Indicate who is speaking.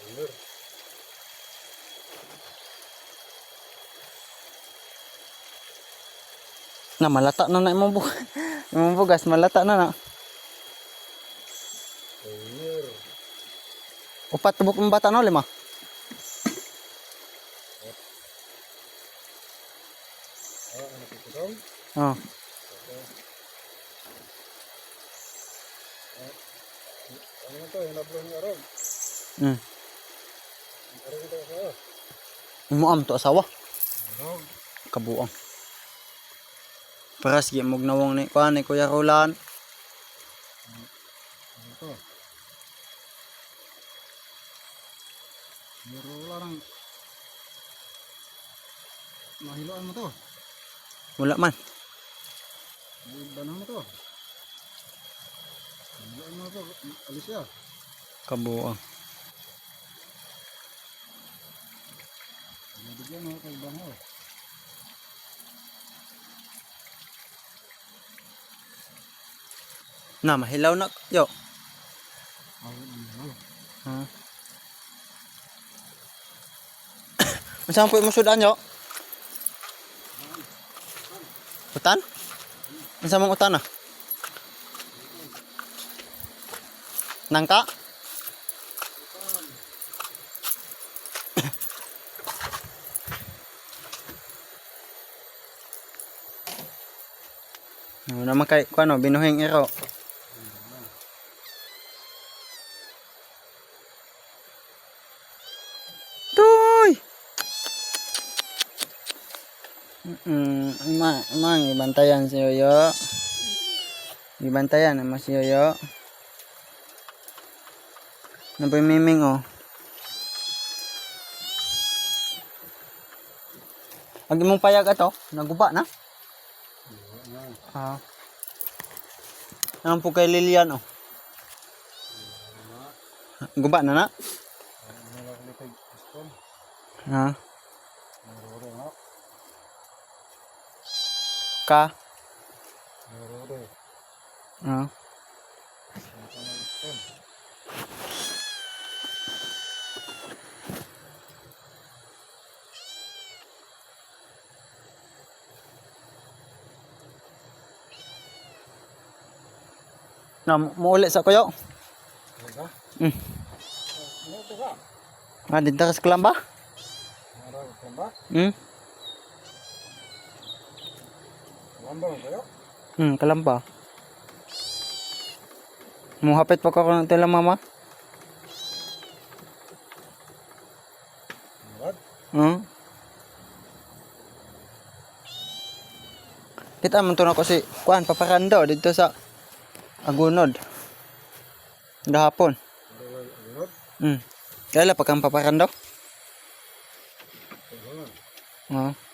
Speaker 1: Bener.
Speaker 2: Na malata na na imong bugas. imong bugas malata na na.
Speaker 1: Bener.
Speaker 2: Upat tubok ng bata no lima. Oh.
Speaker 1: Ano to? Yung nablo ni Arog.
Speaker 2: Mm. Imo am to asawa. Kabuang. Para sige mog nawong ni kuan ni Kuya Roland.
Speaker 1: Lang. Mahiloan mo to.
Speaker 2: Wala man.
Speaker 1: Ibanan mo to. Mahiloan mo to. Alis ya.
Speaker 2: Kabuang.
Speaker 1: Nabigyan mo kay Bango.
Speaker 2: Na mahilaw na yo. Ha. Unsa po mo sudan yo? Utan? Unsa mong utan ah? Nangka? Ano naman kay kuano binuhing iro. Toy! Mm, ma, mang ibantayan si Yoyo. Ibantayan naman si Yoyo. Ano ba yung miming oh? Ang imong payag ato, naguba na? Ah. Ano po kay Lilian oh? Guba na na? Ha? Ka? Ha? Na, muuli sa kuyo. Mm. Ah, dito ka sa klamba?
Speaker 1: Naroro ka ba?
Speaker 2: Hmm?
Speaker 1: Lambang kayo?
Speaker 2: Hmm, kalamba. Muhapit pa ka ng tila mama? Hmm? Kita man to na ko si Kuan paparando dito sa Agunod. Gahapon. Hmm. Kaya pa kang paparando?
Speaker 1: Ano?
Speaker 2: Hmm.